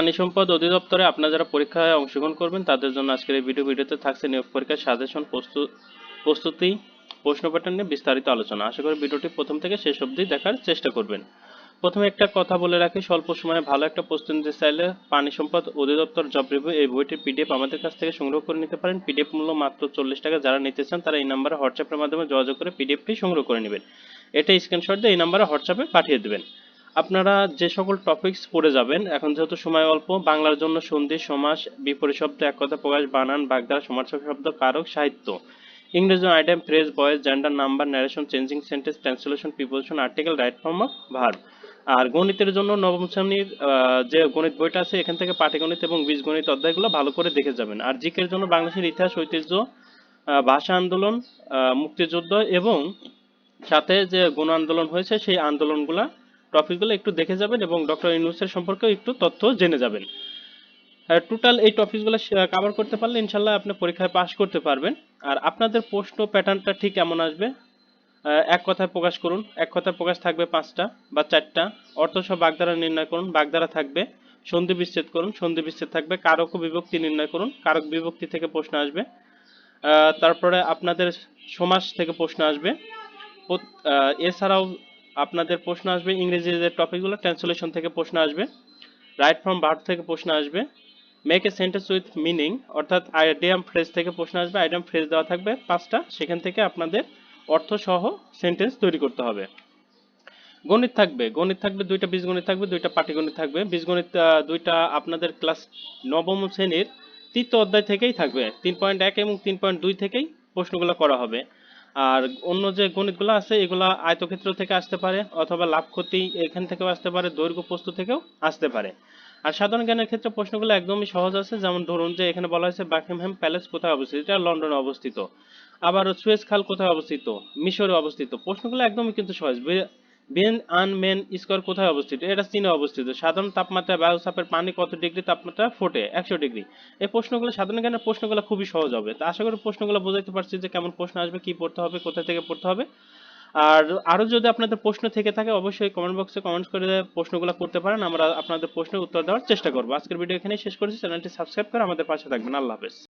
প্রাণী সম্পদ অধিদপ্তরে আপনারা যারা পরীক্ষায় অংশগ্রহণ করবেন, তাদের জন্য আজকের এই ভিডিও ভিডিওতে থাকছে নিয়োগ পরীক্ষার সাজেশন প্রস্তুতি, প্রশ্ন প্যাটার্ন নিয়ে বিস্তারিত আলোচনা। আশা করি ভিডিওটি প্রথম থেকে শেষ অবধি দেখার চেষ্টা করবেন। প্রথমে একটা কথা বলে রাখি, স্বল্প সময়ে ভালো একটা প্রস্তুতি নিতে চাইলে প্রাণী সম্পদ অধিদপ্তর জব রিভিউ এই বইটির পিডিএফ আমাদের কাছ থেকে সংগ্রহ করে নিতে পারেন। পিডিএফ মূল্য মাত্র চল্লিশ টাকা। যারা নিতে চান, তারা এই নাম্বারে হোয়াটসঅ্যাপের মাধ্যমে যোগাযোগ করে পিডিএফটি সংগ্রহ করে নেবেন। এটা স্ক্রিনশট দিয়ে এই নাম্বারে হোয়াটসঅ্যাপে পাঠিয়ে দেবেন। আপনারা যে সকল টপিকস পড়ে যাবেন, এখন যেহেতু সময় অল্প, বাংলার জন্য সন্ধি, সমাস, বিপরীত শব্দ, এক কথা প্রকাশ, বানান বাগধারা সমার্থক শব্দ, কারক, সাহিত্য। ইংরেজি item phrase voice gender number narration changing sentence translation preposition article right form of verb আর গণিতের জন্য নবম শ্রেণির যে গণিত বইটা আছে, এখান থেকে পাটিগণিত এবং বীজগণিত অধ্যায়গুলো ভালো করে দেখে যাবেন। আর জিকের জন্য বাংলাদেশের ইতিহাস, ঐতিহ্য ভাষা আন্দোলন মুক্তিযুদ্ধ এবং সাথে যে গণ আন্দোলন হয়েছে, সেই আন্দোলনগুলা টপিকগুলো একটু দেখে যাবেন এবং ডক্টর ইউনুসের সম্পর্কেও একটু তথ্য জেনে যাবেন। টোটাল এই টপিকগুলো কভার করতে পারলে ইনশাল্লাহ আপনি পরীক্ষায় পাশ করতে পারবেন। আর আপনাদের প্রশ্ন প্যাটার্নটা ঠিক কেমন আসবে এক কথায় প্রকাশ করুন। এক কথায় প্রকাশ থাকবে পাঁচটা বা চারটা। অর্থ সহ বাগধারা নির্ণয় করুন, বাগধারা থাকবে। সন্ধি বিচ্ছেদ করুন, সন্ধি বিচ্ছেদ থাকবে। কারক বিভক্তি নির্ণয় করুন, কারক বিভক্তি থেকে প্রশ্ন আসবে। তারপরে আপনাদের সমাস থেকে প্রশ্ন আসবে। এছাড়াও আপনাদের প্রশ্ন আসবে ইংরেজি যে টপিকগুলো ট্রান্সলেশন থেকে প্রশ্ন আসবে রাইট ফ্রম ভার্ব থেকে প্রশ্ন আসবে make a sentence with meaning অর্থাৎ আইডিয়াম ফ্রেজ থেকে প্রশ্ন আসবে আইডিয়াম ফ্রেজ দেওয়া থাকবে পাঁচটা, সেখান থেকে আপনাদের অর্থ সহ সেন্টেন্স তৈরি করতে হবে। গণিত থাকবে গণিত থাকবে, দুইটা বীজগণিত থাকবে, দুইটা পাটিগণিত থাকবে। বীজগণিত দুইটা আপনাদের ক্লাস নবম শ্রেণির তৃতীয় অধ্যায় থেকেই থাকবে। তিন পয়েন্ট এক এবং তিন পয়েন্ট দুই থেকেই প্রশ্নগুলো করা হবে। আর অন্য যে গণিতগুলো আছে, এগুলো আয়তক্ষেত্র থেকে আসতে পারে অথবা লাভ ক্ষতি এখান থেকেও আসতে পারে, দৈর্ঘ্য প্রস্তু থেকেও আসতে পারে। আর সাধারণ জ্ঞানের ক্ষেত্রে প্রশ্নগুলো একদমই সহজ আছে। যেমন ধরুন যে এখানে বলা হয়েছে বাকিমহ্যাম প্যালেস কোথায় অবস্থিত? এটা লন্ডনে অবস্থিত। আবার সুয়েজ খাল কোথায় অবস্থিত? মিশরে অবস্থিত। প্রশ্নগুলো একদমই কিন্তু সহজ। বেন আন মেন স্কোয়ার কোথায় অবস্থিত? এটা চীনে অবস্থিত। সাধারণ তাপমাত্রা, বায়ুচাপের পানি কত ডিগ্রি? তাপমাত্রা ফোটে একশো ডিগ্রি। এই প্রশ্নগুলো সাধারণ জ্ঞানের প্রশ্নগুলো খুবই সহজ হবে। তা আশা করি প্রশ্নগুলো বোঝাতে পারছি যে কেমন প্রশ্ন আসবে, কি পড়তে হবে, কোথা থেকে পড়তে হবে। আর আরও যদি আপনাদের প্রশ্ন থেকে থাকে, অবশ্যই কমেন্ট বক্সে কমেন্ট করে প্রশ্নগুলো করতে পারেন। আমরা আপনাদের প্রশ্নের উত্তর দেওয়ার চেষ্টা করব। আজকের ভিডিও এখানেই শেষ করেছি। চ্যানেলটি সাবস্ক্রাইব করে আমাদের পাশে থাকবেন। আল্লাহ হাফেজ।